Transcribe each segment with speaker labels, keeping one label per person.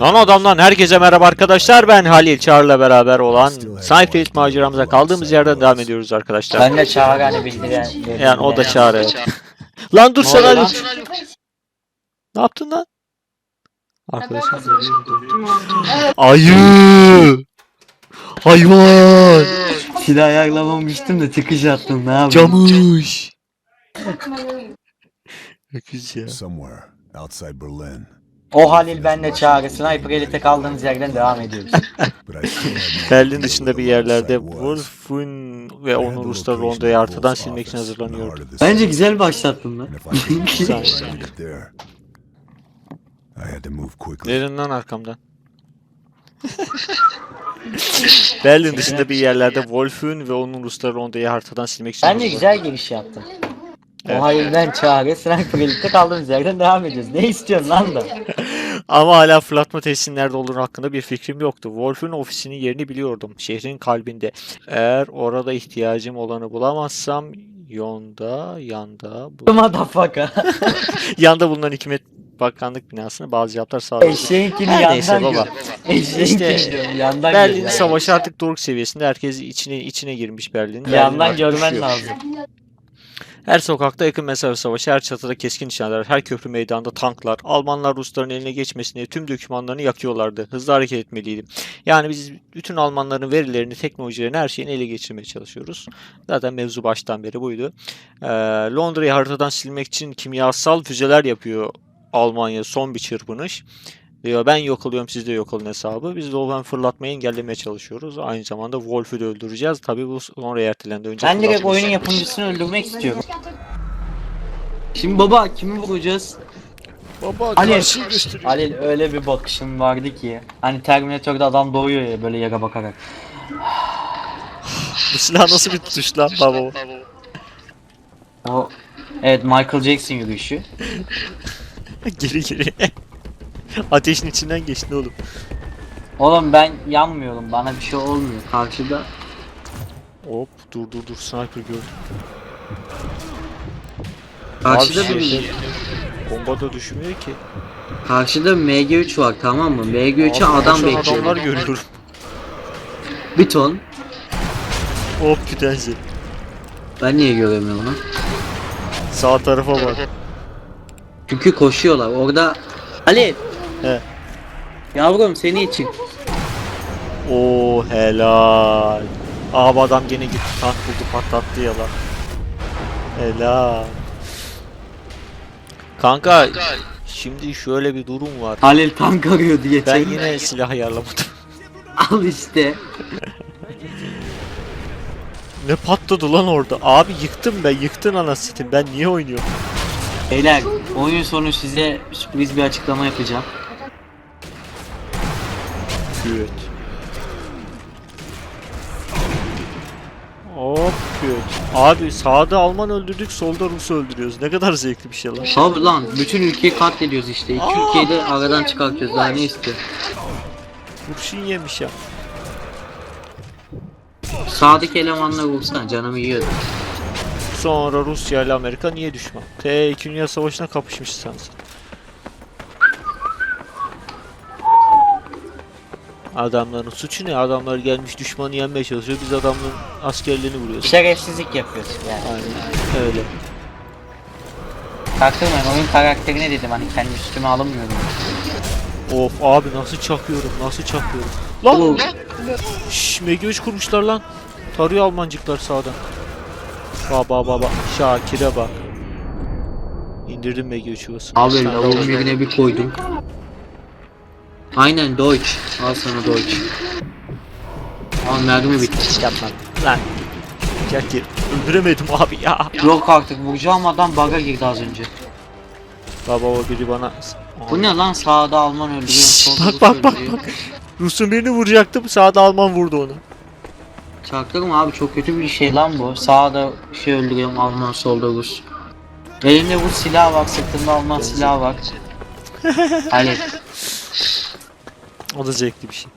Speaker 1: Lan adamdan herkese merhaba arkadaşlar. Ben Halil Çağrı'la beraber olan Sniper maceramıza kaldığımız yerden devam ediyoruz arkadaşlar.
Speaker 2: Ben de Çağrı hani bildiren.
Speaker 1: Yani o da Çağrı. Lan dur sen Halil. Ne yaptın lan? Arkadaşım. Ayı. Hayvan.
Speaker 2: Silah ayarlamamıştım da çıkış attım ne yapayım?
Speaker 1: Camış. Öküz ya.
Speaker 3: somewhere outside Berlin.
Speaker 2: O Halil ben de Çağrı. Sniper Elite kaldığımız yerden devam ediyoruz.
Speaker 1: Berlin dışında bir yerlerde. Wolf'un ve onun Ruslar Ronda'yı
Speaker 3: Wolf's
Speaker 1: silmek için hazırlanıyordu.
Speaker 2: Bence güzel başlattın lan.
Speaker 1: Verin lan arkamdan. Berlin dışında bir yerlerde Wolf'un ve onun Ruslar Ronda'yı haritadan silmek için
Speaker 2: Bence
Speaker 1: hazırlanıyordu.
Speaker 2: güzel giriş yaptın.
Speaker 1: Evet.
Speaker 2: Ben Çağrı. Sniper Elite kaldığımız yerden devam ediyoruz. Ne istiyorsun lan da?
Speaker 1: Ama hala fırlatma tesisinin nerede olduğunu hakkında bir fikrim yoktu. Wolf'un ofisinin yerini biliyordum. Şehrin kalbinde. Eğer orada ihtiyacım olanı bulamazsam yonda, yanda, bu...
Speaker 2: Motherfucker.
Speaker 1: yanda bulunan hükümet bakanlık binasına bazı cevaplar sağladı.
Speaker 2: Eşeğinkini
Speaker 1: Her neyse
Speaker 2: yandan
Speaker 1: baba.
Speaker 2: Eşeğinkini
Speaker 1: İşte
Speaker 2: yandan
Speaker 1: Berlin savaşı artık doruk seviyesinde. Herkes içine içine girmiş Berlin. Berlin
Speaker 2: Yandan
Speaker 1: artık
Speaker 2: görmen
Speaker 1: düşüyor.
Speaker 2: lazım.
Speaker 1: Her sokakta yakın mesafe savaşı, her çatıda keskin nişanlar, her köprü meydanında tanklar. Almanlar Rusların eline geçmesin tüm dokümanlarını yakıyorlardı. Hızlı hareket etmeliydim. Yani biz bütün Almanların verilerini, teknolojilerini, her şeyini ele geçirmeye çalışıyoruz. Zaten mevzu baştan beri buydu. Ee, Londra'yı haritadan silmek için kimyasal füzeler yapıyor Almanya. Son bir çırpınış. Diyor ben yok oluyorum siz de yok olun hesabı. Biz de o fırlatmayı engellemeye çalışıyoruz. Aynı zamanda Wolf'u da öldüreceğiz. Tabii bu sonra ertelendi. Önce
Speaker 2: Ben direkt
Speaker 1: fırlatmayı-
Speaker 2: oyunun yapımcısını öldürmek istiyorum. Şimdi baba kimi vuracağız?
Speaker 1: Baba
Speaker 2: Ali.
Speaker 1: karşıyı gösteriyor.
Speaker 2: Halil öyle bir bakışın vardı ki. Hani Terminator'da adam doğuyor ya böyle yere bakarak.
Speaker 1: Bu silah nasıl bir tutuş lan baba?
Speaker 2: O Evet Michael Jackson yürüyüşü.
Speaker 1: geri geri. Ateşin içinden geçti oğlum.
Speaker 2: Oğlum ben yanmıyorum bana bir şey olmuyor. Karşıda
Speaker 1: Hop dur dur dur sniper gördüm.
Speaker 2: karşıda
Speaker 1: Abi
Speaker 2: bir
Speaker 1: şey- Bomba da düşmüyor ki.
Speaker 2: karşıda MG3 var tamam mı? MG3'e
Speaker 1: Abi,
Speaker 2: adam
Speaker 1: koşan
Speaker 2: bekliyor.
Speaker 1: adamlar görüyorum.
Speaker 2: Bir ton.
Speaker 1: Hop kütenci.
Speaker 2: Ben niye göremiyorum onu?
Speaker 1: Sağ tarafa bak.
Speaker 2: Çünkü koşuyorlar. Orada Ali.
Speaker 1: He.
Speaker 2: Yavrum seni için.
Speaker 1: Oo helal. Abi adam gene gitti tank buldu patlattı ya lan. Helal. Kanka şimdi şöyle bir durum var.
Speaker 2: Halil tank arıyor diye.
Speaker 1: Ben yine silah ayarlamadım.
Speaker 2: Al işte.
Speaker 1: Ne patladı lan orada? Abi yıktım ben yıktın anasını ben niye oynuyorum?
Speaker 2: Beyler oyun sonu size sürpriz bir açıklama yapacağım.
Speaker 1: Küt. Hop küt. Abi sağda Alman öldürdük solda Rus öldürüyoruz. Ne kadar zevkli bir şey lan.
Speaker 2: Tabi lan bütün ülkeyi katlediyoruz işte. İki
Speaker 1: Aa!
Speaker 2: ülkeyi de aradan çıkartıyoruz daha ne istiyor.
Speaker 1: Kurşun yemiş ya.
Speaker 2: Sağdaki elemanlar vursana canımı yiyordu.
Speaker 1: Sonra Rusya ile Amerika niye düşman? T 2 Dünya Savaşı'na kapışmış sanırsın. Adamların suçu ne? Adamlar gelmiş düşmanı yenmeye çalışıyor. Biz adamların askerlerini vuruyoruz.
Speaker 2: Şerefsizlik yapıyorsun yani.
Speaker 1: Aynen öyle.
Speaker 2: Taktırmayın oyun karakterine dedim hani kendi üstüme alınmıyorum.
Speaker 1: Of abi nasıl çakıyorum nasıl çakıyorum. Lan. Şşş MG3 kurmuşlar lan. Tarıyor Almancıklar sağdan. Baba baba Şakir'e bak. İndirdim MG3'ü bas.
Speaker 2: Abi lavuğun
Speaker 1: orada.
Speaker 2: birine bir koydum. Aynen Deutsch. Al sana Deutsch. Al mermi bitti.
Speaker 1: Yapma lan. Şakir öldüremedim abi ya.
Speaker 2: Yok artık vuracağım adam bug'a girdi az önce.
Speaker 1: Baba o biri bana.
Speaker 2: Bu ne lan sağda Alman öldürüyor.
Speaker 1: Şşş, bak bak bak bak. Rus'un birini vuracaktım sağda Alman vurdu onu.
Speaker 2: Çaktırma abi çok kötü bir şey lan bu. Sağda şey öldürüyorum Alman solda Rus. Elimde Rus silah var sırtımda Alman silahı var. Hani
Speaker 1: O da zevkli bir şey.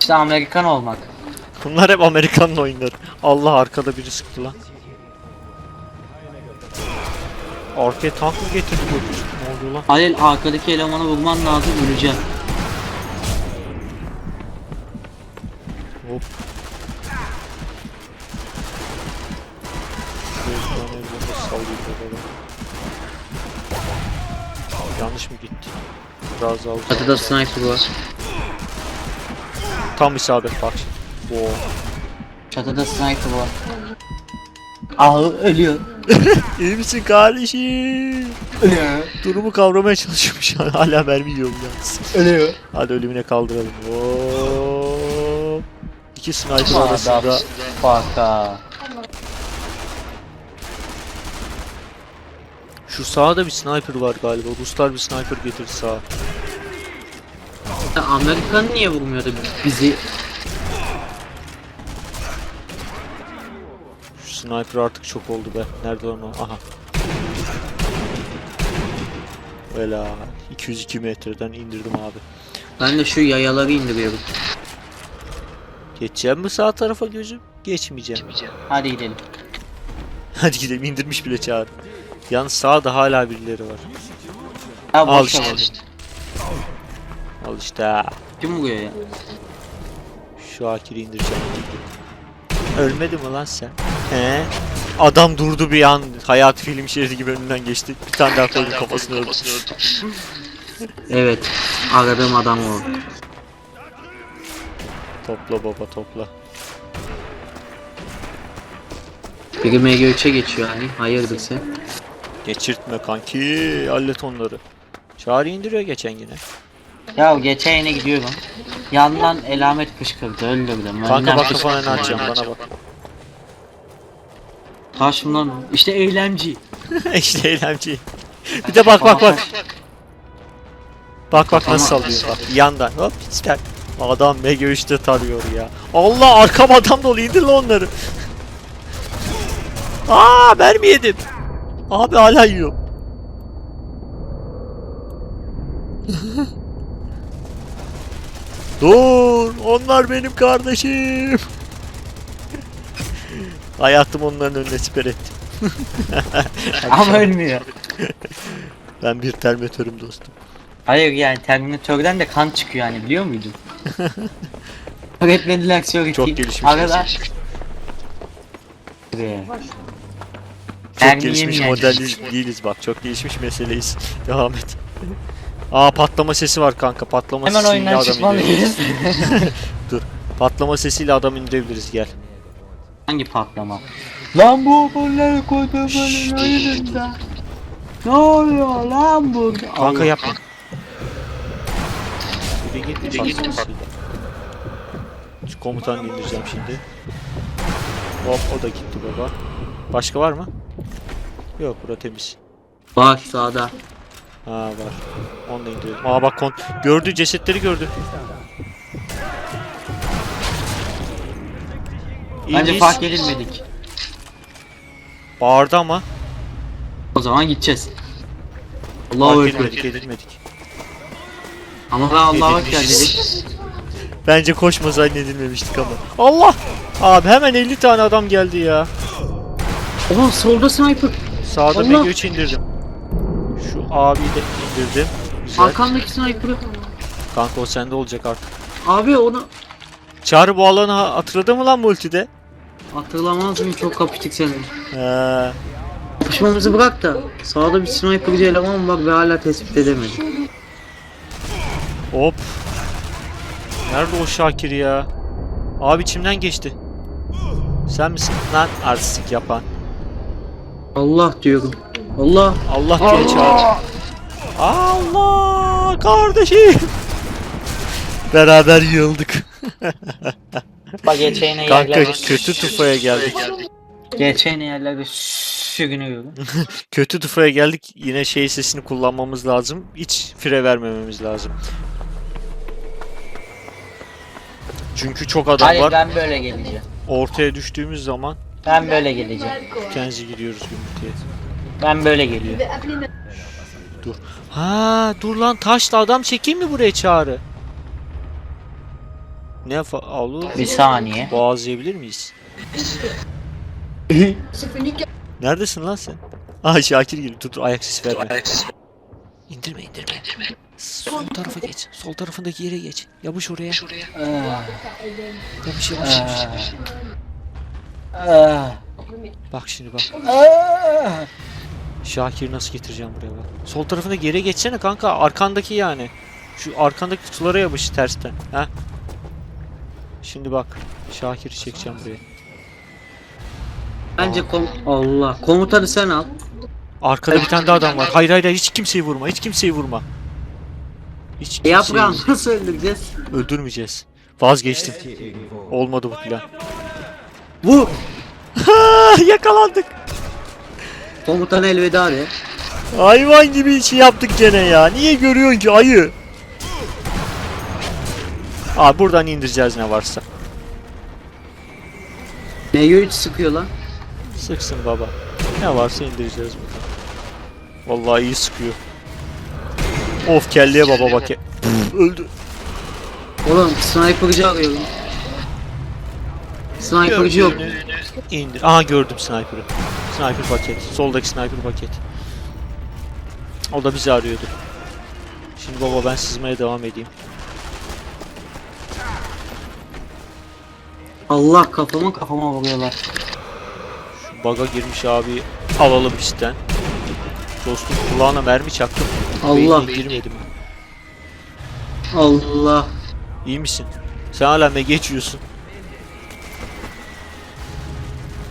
Speaker 2: işte Amerikan olmak.
Speaker 1: Bunlar hep Amerikan'ın oyunları. Allah arkada biri sıktı lan. Arkaya tank mı getirdi bu? Ne oluyor lan?
Speaker 2: Halil arkadaki elemanı vurman lazım öleceğim.
Speaker 1: Hop. Yanlış mı gitti? Biraz aldı.
Speaker 2: Çatıda sniper var.
Speaker 1: Tam isabet bak şimdi. Oo.
Speaker 2: Çatıda sniper var. Ah ölüyor.
Speaker 1: İyi misin kardeşim?
Speaker 2: Ölüyor.
Speaker 1: Durumu kavramaya çalışıyorum şu an. Hala mermi yiyorum yalnız.
Speaker 2: Ölüyor.
Speaker 1: Hadi ölümüne kaldıralım. Oo. İki sniper arasında.
Speaker 2: Faka.
Speaker 1: Şu sağda bir sniper var galiba. Ruslar bir sniper getirdi sağa.
Speaker 2: Amerikan niye vurmuyordu bizi?
Speaker 1: Şu sniper artık çok oldu be. Nerede lan o? Aha. Vela 202 metreden indirdim abi.
Speaker 2: Ben de şu yayaları indiriyorum.
Speaker 1: Geçeceğim mi sağ tarafa gözüm? Geçmeyeceğim.
Speaker 2: Hadi gidelim.
Speaker 1: Hadi gidelim indirmiş bile çağır. Yalnız sağda hala birileri var.
Speaker 2: Ha
Speaker 1: Al
Speaker 2: boş
Speaker 1: işte. Al işte.
Speaker 2: Kim vuruyor ya?
Speaker 1: Şu Akir'i indireceğim. Ölmedi mi lan sen? He? Adam durdu bir an. Hayat film şeridi gibi önünden geçti. Bir tane daha koydum kafasını öldü.
Speaker 2: Evet. Aradığım adam o.
Speaker 1: Topla baba topla.
Speaker 2: Biri MG3'e geçiyor hani. Hayırdır sen?
Speaker 1: Geçirtme kanki. Hallet onları. Çağrı indiriyor geçen yine.
Speaker 2: Ya geçen yine gidiyorum. Yandan elamet fışkırdı öldürdüm.
Speaker 1: Kanka
Speaker 2: Önden
Speaker 1: bak
Speaker 2: fışkırdı.
Speaker 1: kafana ne atacağım bana bak.
Speaker 2: Karşımdan işte eylemci.
Speaker 1: işte eylemci. Bir de bak bak bak. Bak bak nasıl sallıyor bak yandan hop ister. Adam mega 3'te tarıyor ya. Allah arkam adam dolu indir lan onları. Aa mermi yedim. Abi hala yiyor. Dur onlar benim kardeşim. Hayatım onların önüne siper ettim.
Speaker 2: Ama ölmüyor.
Speaker 1: Ben bir termitörüm dostum.
Speaker 2: Hayır yani Terminatör'den de kan çıkıyor yani biliyor muydun? Öğretmediler Surety.
Speaker 1: Çok gelişmiş
Speaker 2: Arada...
Speaker 1: Çok gelişmiş model değiliz bak. Çok gelişmiş meseleyiz. Devam et. Aa patlama sesi var kanka. Patlama
Speaker 2: Hemen
Speaker 1: sesiyle
Speaker 2: oyundan
Speaker 1: adam indirebiliriz.
Speaker 2: çıkmalıyız.
Speaker 1: Patlama sesiyle adam indirebiliriz gel.
Speaker 2: Hangi patlama? Lan bu bunları kodumunun oyununda. Ne oluyor lan bu?
Speaker 1: Kanka yapma. Bir de git bir patlama sesiyle. Şu komutanı indireceğim şimdi. Hop o da gitti baba. Başka var mı? Yok bura temiz.
Speaker 2: Bak sağda.
Speaker 1: Ha var. Onu da indirelim. Aa bak kon gördü cesetleri gördü.
Speaker 2: Bence
Speaker 1: İngiliz
Speaker 2: fark edilmedik.
Speaker 1: bağırdı ama
Speaker 2: O zaman gideceğiz. Ekber.
Speaker 1: edilmedik edilmedik.
Speaker 2: Ama ben Allah'a Ekber
Speaker 1: Edilmişiz.
Speaker 2: dedik.
Speaker 1: Bence koşma zannedilmemiştik ama. Allah! Abi hemen 50 tane adam geldi ya.
Speaker 2: Oha solda sniper.
Speaker 1: Sağda
Speaker 2: Allah!
Speaker 1: MG3 indirdim. Şu abiyi de indirdim. Güzel.
Speaker 2: Arkamdaki sniper'ı.
Speaker 1: Kanka o sende olacak artık.
Speaker 2: Abi onu
Speaker 1: Çağrı bu alanı ha- hatırladı mı lan multide?
Speaker 2: hatırlamaz mıyım çok kapıştık seninle.
Speaker 1: He.
Speaker 2: Kapışmamızı bırak da sağda bir sniper'cı eleman var ve hala tespit edemedim.
Speaker 1: Hop. Nerede o Şakir ya? Abi içimden geçti. Sen misin lan artistik yapan?
Speaker 2: Allah diyorum. Allah.
Speaker 1: Allah diye çağır. Allah kardeşim. Beraber yıldık.
Speaker 2: Bak geçen
Speaker 1: Kanka kötü tufaya geldik.
Speaker 2: Geçen yerlerde sürünüyorum.
Speaker 1: Kötü tufaya geldik. Yine şey sesini kullanmamız lazım. Hiç fire vermememiz lazım. Çünkü çok adam
Speaker 2: Hayır
Speaker 1: var.
Speaker 2: ben böyle geleceğim.
Speaker 1: Ortaya düştüğümüz zaman
Speaker 2: Ben böyle geleceğim.
Speaker 1: Kenzi gidiyoruz gümrütüye.
Speaker 2: Ben böyle geliyorum.
Speaker 1: Ha dur lan taşla adam çekeyim mi buraya çağrı? Ne fa olur?
Speaker 2: Bir saniye.
Speaker 1: Boğazlayabilir miyiz? Neredesin lan sen? Aa Şakir. Dur dur ayak sesi verme. İndirme indirme. Sol tarafa geç. Sol tarafındaki yere geç. Yapış oraya.
Speaker 2: Ah,
Speaker 1: Yapış yapış yapış.
Speaker 2: ah,
Speaker 1: Bak şimdi bak. Şakir'i nasıl getireceğim buraya bak. Sol tarafındaki yere geçsene kanka. Arkandaki yani. Şu arkandaki kutulara yapış tersten. Ha? Şimdi bak. Şakir'i çekeceğim buraya.
Speaker 2: Bence kom Allah komutanı sen al.
Speaker 1: Arkada bir tane daha adam var. Hayır hayır hiç kimseyi vurma. Hiç kimseyi vurma. Hiç kimseyi
Speaker 2: Yaprağım nasıl öldüreceğiz?
Speaker 1: öldürmeyeceğiz. Vazgeçtim. Olmadı bu plan.
Speaker 2: Vur.
Speaker 1: Yakalandık.
Speaker 2: Komutana elveda de.
Speaker 1: Hayvan gibi işi yaptık gene ya. Niye görüyorsun ki ayı? Abi buradan indireceğiz ne varsa.
Speaker 2: Neyi 3 sıkıyor lan?
Speaker 1: Sıksın baba. Ne varsa indireceğiz buradan. Vallahi iyi sıkıyor. Of kelleye baba bak. Öldü.
Speaker 2: Oğlum sniper'cı arıyorum. Sniper'cı yok.
Speaker 1: İndir. Aha gördüm sniper'ı. Sniper paket. Soldaki sniper paket. O da bizi arıyordu. Şimdi baba ben sızmaya devam edeyim.
Speaker 2: Allah kafama kafama vuruyorlar.
Speaker 1: Şu baga girmiş abi. Alalım pistten. Dostum kulağına mermi çaktım.
Speaker 2: Allah.
Speaker 1: Beynine girmedi mi?
Speaker 2: Allah.
Speaker 1: İyi misin? Sen hala me geçiyorsun.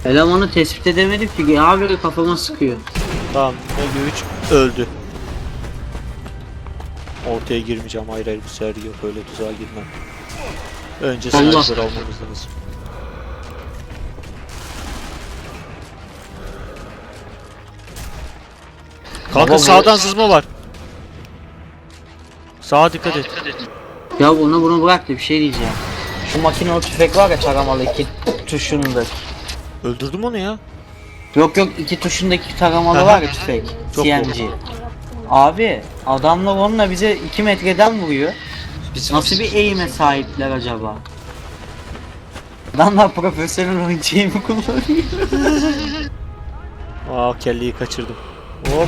Speaker 2: Elemanı tespit edemedim ki abi kafama sıkıyor.
Speaker 1: Tamam Mega 3 öldü. Ortaya girmeyeceğim hayır hayır bu sefer yok öyle tuzağa girmem. Önce sniper almamız lazım. Kanka
Speaker 2: Baba bu-
Speaker 1: sağdan sızma var. Sağa dikkat et.
Speaker 2: Ya bunu bunu bırak da bir şey diyeceğim. Şu makinalı tüfek var ya taramalı iki tuşundaki.
Speaker 1: Öldürdüm onu ya.
Speaker 2: Yok yok iki tuşundaki taramalı var ya tüfek.
Speaker 1: Çok
Speaker 2: CNG. Abi adamlar onunla bize 2 metreden vuruyor. Nasıl bir eğime sahipler acaba? Adamlar profesyonel oyuncuyu mu kullanıyor?
Speaker 1: Aa kelleyi kaçırdım. Hop.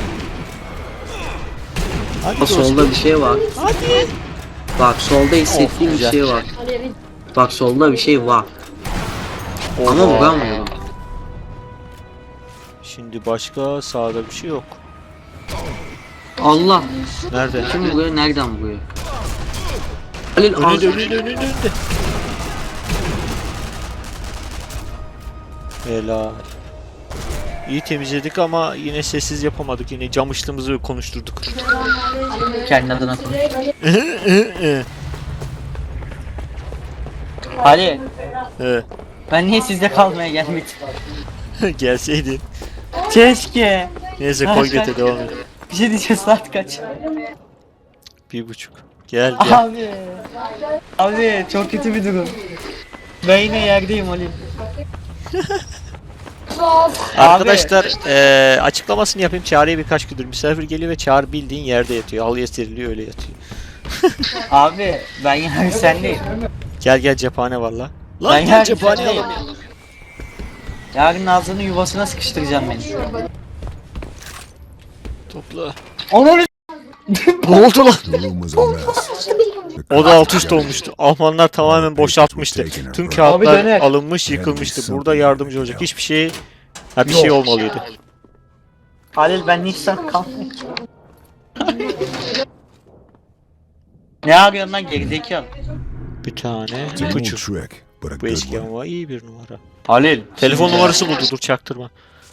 Speaker 1: Hadi dostum.
Speaker 2: solda bir şey var.
Speaker 1: Hadi.
Speaker 2: Bak solda hissettiğim
Speaker 1: Of,
Speaker 2: bir
Speaker 1: güzel.
Speaker 2: şey var. Bak solda bir şey var. Ama
Speaker 1: Oha.
Speaker 2: vuramıyorum.
Speaker 1: Şimdi başka sağda bir şey yok.
Speaker 2: Allah.
Speaker 1: Nerede?
Speaker 2: Kim vuruyor? Nereden vuruyor? Halil
Speaker 1: Önünde
Speaker 2: ağzı-
Speaker 1: önünde önünde önünde. Helal. İyi temizledik ama yine sessiz yapamadık. Yine camışlığımızı konuşturduk.
Speaker 2: kendi adına konuş. Halil
Speaker 1: Evet.
Speaker 2: ben niye sizde kalmaya gelmedim?
Speaker 1: Gelseydin.
Speaker 2: Keşke.
Speaker 1: Neyse koy göte devam et.
Speaker 2: Bir şey diyeceğiz saat kaç?
Speaker 1: Bir buçuk. Gel gel.
Speaker 2: Abi. Abi çok kötü bir durum. Ben yine yerdeyim Halil.
Speaker 1: Arkadaşlar eee, açıklamasını yapayım. Çağrı'ya birkaç gündür misafir geliyor ve Çağrı bildiğin yerde yatıyor. Halıya seriliyor öyle yatıyor.
Speaker 2: Abi ben yani sendeyim.
Speaker 1: Gel gel cephane var la. Lan
Speaker 2: Ben
Speaker 1: gel cephane alalım.
Speaker 2: Yarın Nazlı'nın yuvasına sıkıştıracağım beni.
Speaker 1: Topla.
Speaker 2: Onu
Speaker 1: Ne oldu lan? O da alt üst olmuştu. Almanlar tamamen boşaltmıştı. Tüm kağıtlar alınmış, yıkılmıştı. Burada yardımcı olacak hiçbir şey ha bir şey olmalıydı.
Speaker 2: Halil ben saat kalmayayım. ne arıyorsun lan gerizekalı?
Speaker 1: Bir tane ipucu. Bu eski ama iyi bir numara.
Speaker 2: Halil.
Speaker 1: Telefon numarası buldu dur çaktırma.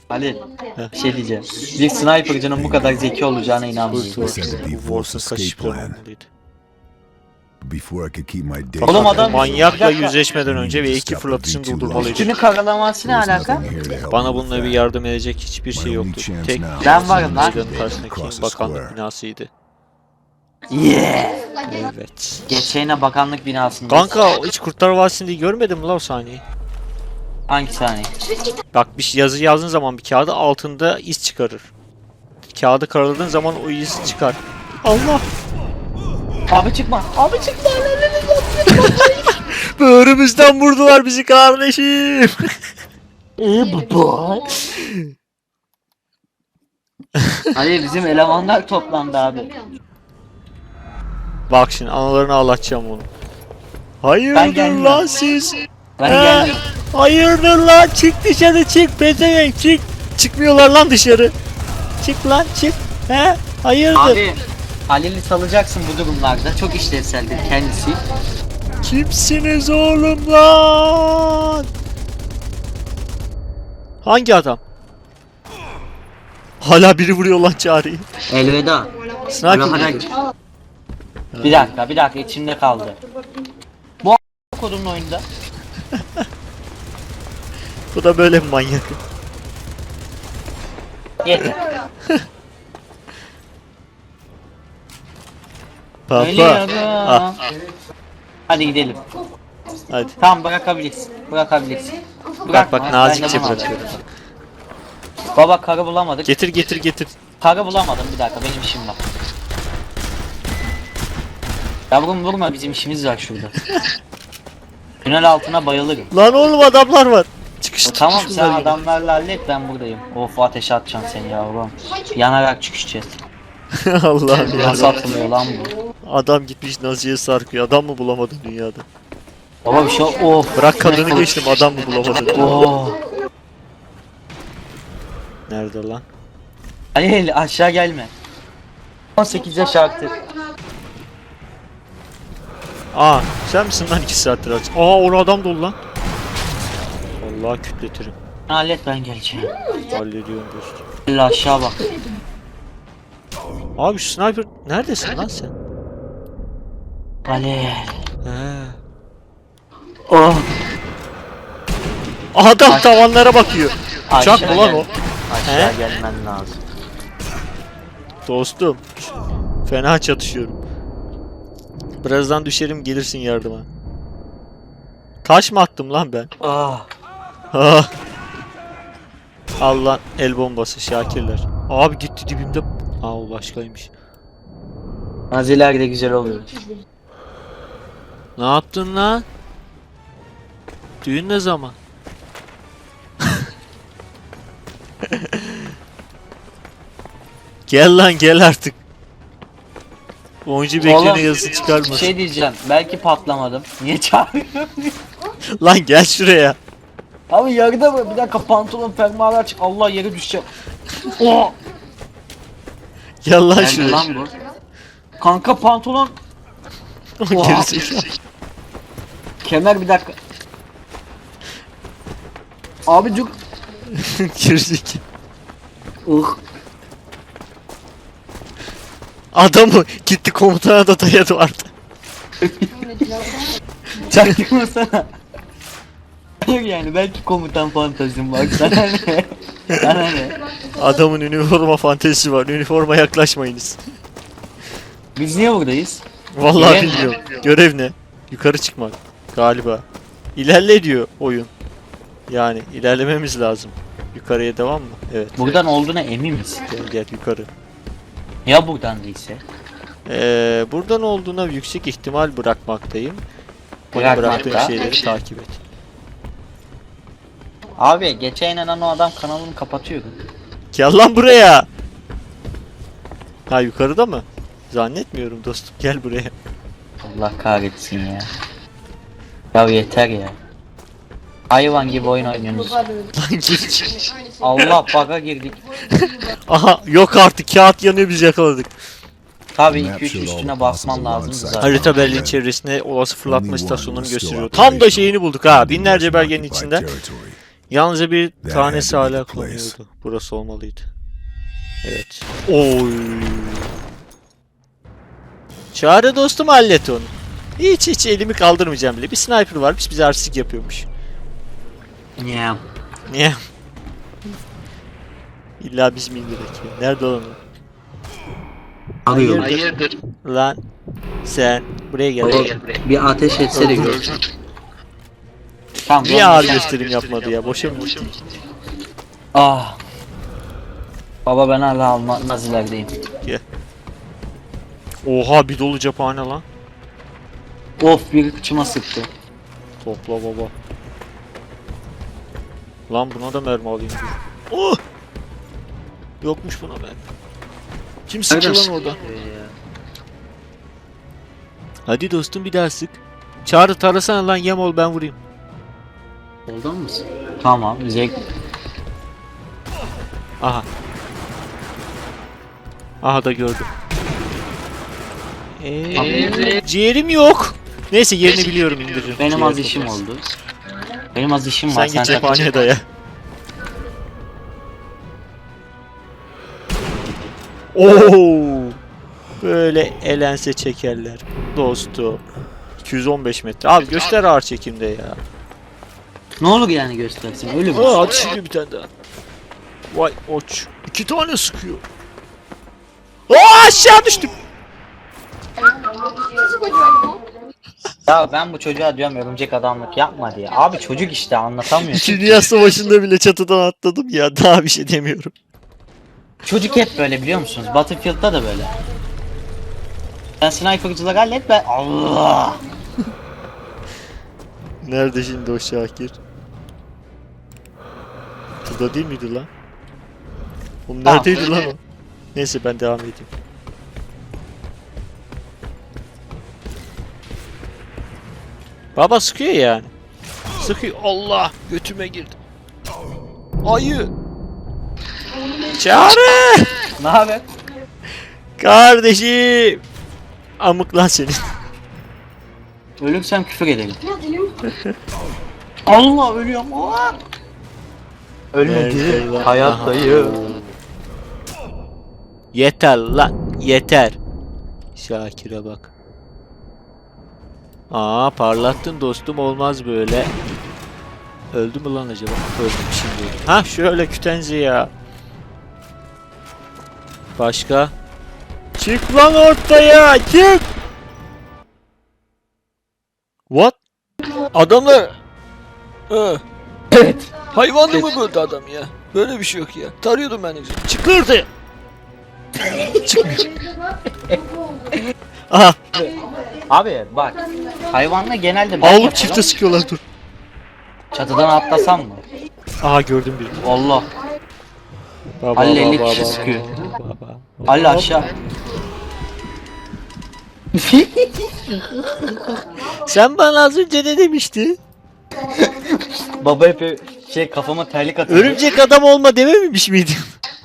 Speaker 2: Halil.
Speaker 1: Heh.
Speaker 2: Bir şey diyeceğim. Bir sniper'cının bu kadar zeki olacağına inanmıyorum.
Speaker 1: Dur dur.
Speaker 3: Said that
Speaker 1: Bu
Speaker 3: he
Speaker 1: Wars'un
Speaker 3: was
Speaker 1: kaçış
Speaker 3: escape
Speaker 1: planı
Speaker 3: plan.
Speaker 1: olmalıydı.
Speaker 3: Before I could keep my day
Speaker 2: Oğlum adam-
Speaker 1: Manyakla yüzleşmeden önce ve iki fırlatışını durdurmalıydı.
Speaker 2: Üstünü karalaması ne alaka?
Speaker 1: Bana bununla bir yardım edecek hiçbir şey yoktu. Tek
Speaker 2: Ben varım lan.
Speaker 1: meydanın karşısındaki
Speaker 3: Across the
Speaker 1: bakanlık binasıydı.
Speaker 2: Yeah.
Speaker 1: Evet.
Speaker 2: Geçeğine bakanlık binasında.
Speaker 1: Kanka hiç Kurtlar Vadisi'nde görmedim mi la o sahneyi?
Speaker 2: Hangi saniye?
Speaker 1: Bak bir şey yazı yazdığın zaman bir kağıda altında iz çıkarır. Kağıdı karaladığın zaman o iz çıkar. Allah!
Speaker 2: Abi çıkma. Abi çıkma.
Speaker 1: Böğrümüzden vurdular bizi kardeşim.
Speaker 2: Ee baba. Ali bizim elemanlar toplandı abi.
Speaker 1: Bak şimdi analarını ağlatacağım onu. Hayırdır lan siz?
Speaker 2: Ben geldim.
Speaker 1: Hayırdır lan çık dışarı çık pezevenk çık. Çıkmıyorlar lan dışarı. Çık lan çık. He? Hayırdır?
Speaker 2: Abi Halil'i salacaksın bu durumlarda. Çok işlevseldir kendisi.
Speaker 1: Kimsiniz oğlum lan? Hangi adam? Hala biri vuruyor lan çağrıyı.
Speaker 2: Elveda.
Speaker 1: Sniper?
Speaker 2: Bir dakika bir dakika içimde kaldı. Bu a- kodunun oyunda.
Speaker 1: Bu da böyle bir manyak.
Speaker 2: Yeter.
Speaker 1: Papa. Ah.
Speaker 2: Hadi gidelim.
Speaker 1: Hadi.
Speaker 2: Tamam bırakabilirsin. Bırakabilirsin.
Speaker 1: Bak
Speaker 2: Bırakma,
Speaker 1: bak nazikçe bırakıyorum.
Speaker 2: Baba karı bulamadık.
Speaker 1: Getir getir getir.
Speaker 2: Karı bulamadım bir dakika benim işim var. Yavrum vurma bizim işimiz var şurada. Tünel altına bayılırım.
Speaker 1: Lan oğlum adamlar var. Çıkış
Speaker 2: O, tamam sen adamlarla hallet ben buradayım. Of ateş atacaksın sen yavrum. Yanarak çıkışacağız.
Speaker 1: Allah'ım ya.
Speaker 2: Nasıl atılıyor lan bu?
Speaker 1: Adam gitmiş Nazi'ye sarkıyor. Adam mı bulamadın dünyada?
Speaker 2: Baba bir şey of.
Speaker 1: Bırak kadını geçtim adam mı bulamadın?
Speaker 2: Oh.
Speaker 1: Nerede lan?
Speaker 2: Halil aşağı gelme. 18 yaş artık.
Speaker 1: Aa sen misin lan 2 saattir aç? Aa orada adam dolu lan. Vallahi kütletirim.
Speaker 2: Hallet ben geleceğim.
Speaker 1: Hallediyorum dostum.
Speaker 2: Halil aşağı bak.
Speaker 1: Abi şu sniper neredesin lan sen?
Speaker 2: Halil.
Speaker 1: He.
Speaker 2: Oh.
Speaker 1: Adam tavanlara bakıyor. Uçak mı lan o?
Speaker 2: Aşağı
Speaker 1: He?
Speaker 2: gelmen lazım.
Speaker 1: Dostum. Fena çatışıyorum. Birazdan düşerim gelirsin yardıma. Taş mı attım lan ben?
Speaker 2: Ah.
Speaker 1: Al lan el bombası Şakirler. Abi gitti dibimde. Aa o başkaymış.
Speaker 2: Naziler de güzel oluyor.
Speaker 1: Ne yaptın lan? Düğün ne zaman? gel lan gel artık. Oyuncu beklene
Speaker 2: Oğlum,
Speaker 1: yazısı çıkarmasın.
Speaker 2: Bir şey diyeceğim. Belki patlamadım. Niye çağırıyorsun?
Speaker 1: Lan gel şuraya.
Speaker 2: Abi yarıda mı? Bir dakika pantolon fermuarı açık. Allah yere düşeceğim. Oh.
Speaker 1: Gel lan
Speaker 2: Nerede
Speaker 1: şuraya.
Speaker 2: lan bu? Kanka pantolon.
Speaker 1: Gerizekalı.
Speaker 2: Kemer bir dakika. Abi dur.
Speaker 1: Gerizekalı.
Speaker 2: Ih.
Speaker 1: Adamı gitti komutana da dayadı vardı.
Speaker 2: Çaktırmasana. Hayır yani belki komutan fantazim var. Sana ne? Sana ne?
Speaker 1: Adamın üniforma fantezisi var. Üniforma yaklaşmayınız.
Speaker 2: Biz niye buradayız?
Speaker 1: Vallahi
Speaker 2: Görev ne?
Speaker 1: bilmiyorum. Görev ne? Yukarı çıkmak. Galiba. İlerle diyor oyun. Yani ilerlememiz lazım. Yukarıya devam mı? Evet.
Speaker 2: Buradan olduğuna emin misin?
Speaker 1: Gel gel yukarı.
Speaker 2: Ya buradan değilse?
Speaker 1: Ee, buradan olduğuna yüksek ihtimal bırakmaktayım. Benim
Speaker 2: Bırakmakta.
Speaker 1: bıraktığım şeyleri takip et.
Speaker 2: Abi geçen inanan o adam kanalını kapatıyordu.
Speaker 1: Gel lan buraya. Ha yukarıda mı? Zannetmiyorum dostum. Gel buraya.
Speaker 2: Allah kahretsin ya. Ya yeter ya. Hayvan gibi oyun oynuyorsunuz.
Speaker 1: Lan gir.
Speaker 2: Allah bug'a girdik.
Speaker 1: Aha yok artık kağıt yanıyor biz yakaladık.
Speaker 2: Tabii
Speaker 3: Map
Speaker 2: 2-3
Speaker 3: should
Speaker 2: üstüne basman lazım zaten.
Speaker 1: Harita Berlin çevresine olası fırlatma
Speaker 3: still
Speaker 1: gösteriyor. Tam da şeyini bulduk ha. Binlerce belgenin
Speaker 3: territory.
Speaker 1: Yalnızca bir tanesi hala kullanıyordu. Burası olmalıydı. Evet. Oy. Çağrı dostum hallet onu. Hiç hiç elimi kaldırmayacağım bile. Bir sniper varmış bize artistik yapıyormuş.
Speaker 2: Ya.
Speaker 1: Niye? İlla biz mi indirdik ya? Nerede olan o?
Speaker 2: Arıyorum.
Speaker 1: Hayırdır? Lan sen buraya gel.
Speaker 2: Bir ateş etse de gör. Tamam.
Speaker 1: Niye ağır gösterim yapmadı ya? Boşa mı gitti?
Speaker 2: Ah. Baba ben hala Alman nazilerdeyim.
Speaker 1: Oha bir dolu cephane lan.
Speaker 2: Of bir kıçıma sıktı.
Speaker 1: Topla baba. Lan buna da mermi alayım dur. Oh! Yokmuş buna ben. Kim
Speaker 2: Nereden
Speaker 1: lan orada?
Speaker 2: sıkıyor?
Speaker 1: Hadi dostum bir daha sık. Çağrı tarasana lan yem ol ben vurayım.
Speaker 2: Soldan mısın? Tamam. Zevk.
Speaker 1: Aha. Aha da gördüm. Eee, ciğerim yok. Neyse yerini biliyorum indiririm.
Speaker 2: Benim
Speaker 1: Ciğer
Speaker 2: az işim oldu. Benim az işim
Speaker 1: Sen
Speaker 2: var.
Speaker 1: git
Speaker 2: Sen
Speaker 1: cephaneye daya. Oo! Böyle elense çekerler. Dostu. 215 metre. Abi göster ağır çekimde ya.
Speaker 2: Ne olur yani göstersin. Öyle mi?
Speaker 1: Aa, şimdi bir tane daha. Vay oç. İki tane sıkıyor. Aa aşağı düştüm.
Speaker 2: Ya ben bu çocuğa diyorum örümcek adamlık yapma diye. Abi çocuk işte anlatamıyor.
Speaker 1: İkinci Dünya Savaşı'nda bile çatıdan atladım ya. Daha bir şey demiyorum.
Speaker 2: Çocuk hep böyle biliyor musunuz? Battlefield'da da böyle. Sen sniper'cılık hallet ben Allah.
Speaker 1: Nerede şimdi o Şakir? Burada değil miydi lan? Oğlum
Speaker 2: Tamam.
Speaker 1: neredeydi lan o? Neyse ben devam edeyim. Baba sıkıyor yani. Sıkıyor. Allah götüme girdi. Ayı. Çağrı.
Speaker 2: Ne haber?
Speaker 1: Kardeşim. Amık lan senin.
Speaker 2: Ölürsem küfür ederim. Allah ölüyorum. Aa! Ölmedi. Hayattayım.
Speaker 1: Yeter lan yeter. Şakir'e bak. Aa parlattın dostum olmaz böyle. Öldü mü lan acaba? Öldüm şimdi. Ha şöyle kütenzi ya. Başka? Çık lan ortaya çık. What? Adamlar...
Speaker 2: Evet.
Speaker 1: Hayvanlı mı böyle adam ya? Böyle bir şey yok ya. Tarıyordum ben de. Çık lan ortaya. Aha
Speaker 2: Abi bak. Hayvanla genelde ben yapacağım.
Speaker 1: çifte sıkıyorlar dur.
Speaker 2: Çatıdan atlasam mı?
Speaker 1: Aha gördüm birini.
Speaker 2: Allah.
Speaker 1: Baba,
Speaker 2: Halil elli
Speaker 1: baba,
Speaker 2: kişi
Speaker 1: baba,
Speaker 2: sıkıyor. Ali aşağı.
Speaker 1: Sen bana az önce ne demiştin?
Speaker 2: Baba hep şey kafama terlik atıyor.
Speaker 1: Örümcek adam olma dememiş miydin?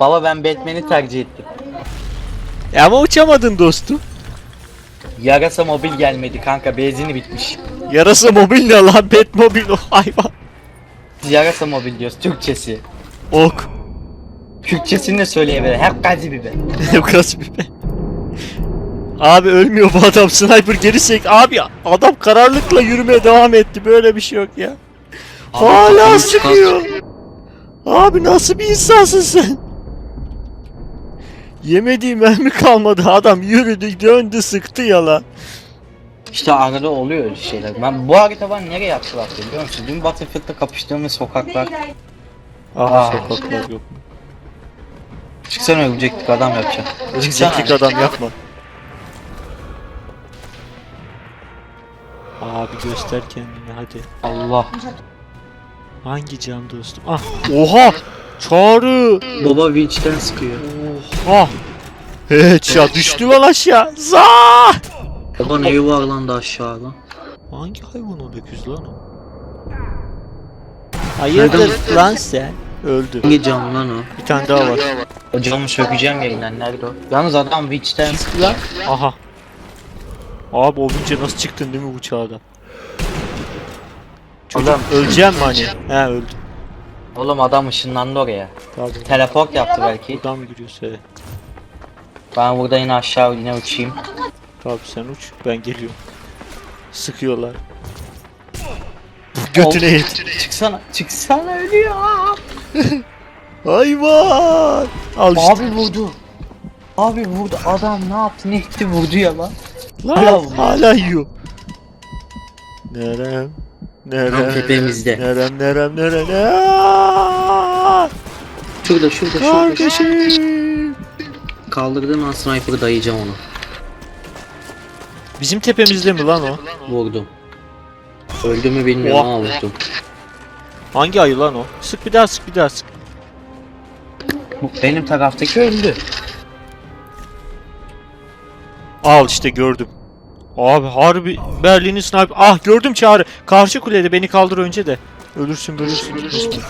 Speaker 2: Baba ben Batman'i tercih ettim.
Speaker 1: Ya ama uçamadın dostum.
Speaker 2: Yarasa mobil gelmedi kanka benzini bitmiş.
Speaker 1: Yarasa mobil ne lan? Batmobil o hayvan.
Speaker 2: Yarasa mobil diyoruz Türkçesi.
Speaker 1: Ok.
Speaker 2: Türkçesini de söyleyebilir. Hep gazi biber.
Speaker 1: Kas bir be. Abi ölmüyor bu adam sniper geri çek. Abi adam kararlılıkla yürümeye devam etti. Böyle bir şey yok ya.
Speaker 2: Abi
Speaker 1: Hala sıkıyor. Abi nasıl bir insansın sen? Yemediği mermi kalmadı. Adam yürüdü, döndü, sıktı yala.
Speaker 2: İşte arada oluyor öyle şeyler. Ben bu harita bana nereye yaptılar biliyor musun? Dün Battlefield'da kapıştığımız sokaklar.
Speaker 1: Ah
Speaker 2: Aa.
Speaker 1: sokaklar yok.
Speaker 2: Çıksana ölecektik adam yapacak. Çıksana.
Speaker 1: Zekik adam yapma. Abi göster kendini hadi.
Speaker 2: Allah.
Speaker 1: Hangi cam dostum? Ah. Oha! Çağrı!
Speaker 2: Baba Winch'ten sıkıyor.
Speaker 1: Oha! Headshot düştü lan aşağı. Za!
Speaker 2: Baba ne yuvarlandı aşağı lan.
Speaker 1: Hangi hayvan o öküz lan o? Hayırdır lan sen? Öldü.
Speaker 2: Hangi cam lan o?
Speaker 1: Bir tane daha var.
Speaker 2: O camı sökeceğim yerinden nerede o? Yalnız adam Winch'ten sıkıyor.
Speaker 1: Aha. Abi o vinçe nasıl çıktın değil mi bu çağda? Çocuk
Speaker 2: Adam-
Speaker 1: öleceğim mi hani? He öldü.
Speaker 2: Oğlum adam ışınlandı oraya.
Speaker 1: Tabii.
Speaker 2: Teleport yaptı belki.
Speaker 1: Buradan mı giriyorsa evet.
Speaker 2: Ben burada yine aşağı yine uçayım.
Speaker 1: Tabii sen uç ben geliyorum. Sıkıyorlar. Götüne yet.
Speaker 2: Çıksana. Çıksana ölüyor.
Speaker 1: Hayvan. Al işte.
Speaker 2: Abi vurdu. Abi vurdu. Adam ne yaptı ne etti vurdu ya lan.
Speaker 1: Lan,
Speaker 2: hala,
Speaker 1: yiyor. Nerem?
Speaker 2: Tam
Speaker 1: Nerem?
Speaker 2: tepemizde.
Speaker 1: Nerem nerem nerem? Aa!
Speaker 2: Şurada şurada şurada.
Speaker 1: Kardeşim.
Speaker 2: Kaldırdığım an sniper'ı dayayacağım onu.
Speaker 1: Bizim tepemizde mi lan o?
Speaker 2: Vurdum. Öldü mü bilmiyorum ama vurdum.
Speaker 1: Hangi ayı lan o? Sık bir daha sık bir daha sık.
Speaker 2: Benim taraftaki öldü.
Speaker 1: Al işte gördüm. Abi harbi Berlin'in sniper. Ah gördüm çağrı. Karşı kulede beni kaldır önce de. Ölürsün ölürsün. ölürsün.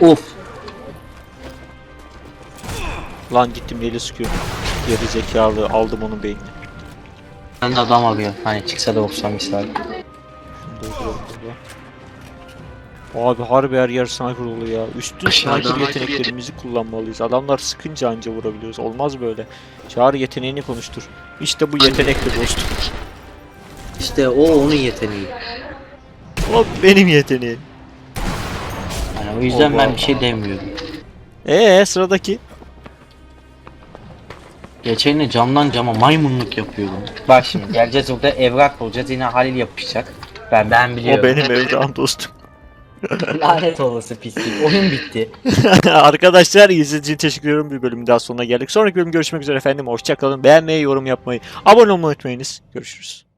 Speaker 2: Uf.
Speaker 1: Lan gittim neyle sıkıyorum. Geri zekalı aldım onun beynini.
Speaker 2: Ben de adam arıyor. Hani çıksa da olsa misal.
Speaker 1: Şunu dolduralım burada. Abi harbi her yer sniper oluyor ya. Üstün
Speaker 2: sniper
Speaker 1: yeteneklerimizi kullanmalıyız. Adamlar sıkınca anca vurabiliyoruz. Olmaz böyle. Çağrı yeteneğini konuştur. İşte bu yetenektir dostum.
Speaker 2: İşte o onun yeteneği.
Speaker 1: O benim yeteneğim.
Speaker 2: Yani o yüzden
Speaker 1: Allah
Speaker 2: ben
Speaker 1: Allah.
Speaker 2: bir şey demiyorum.
Speaker 1: Ee sıradaki.
Speaker 2: Geçen de camdan cama maymunluk yapıyordum. Bak şimdi geleceğiz orada evrak bulacağız yine Halil yapışacak. Ben ben
Speaker 1: O
Speaker 2: biliyorum.
Speaker 1: benim evdam dostum.
Speaker 2: Lanet olası pislik. Oyun bitti.
Speaker 1: Arkadaşlar izlediğiniz için teşekkür ediyorum. Bir bölümün daha sonuna geldik. Sonraki bölüm görüşmek üzere efendim. Hoşçakalın. Beğenmeyi, yorum yapmayı, abone olmayı unutmayınız. Görüşürüz.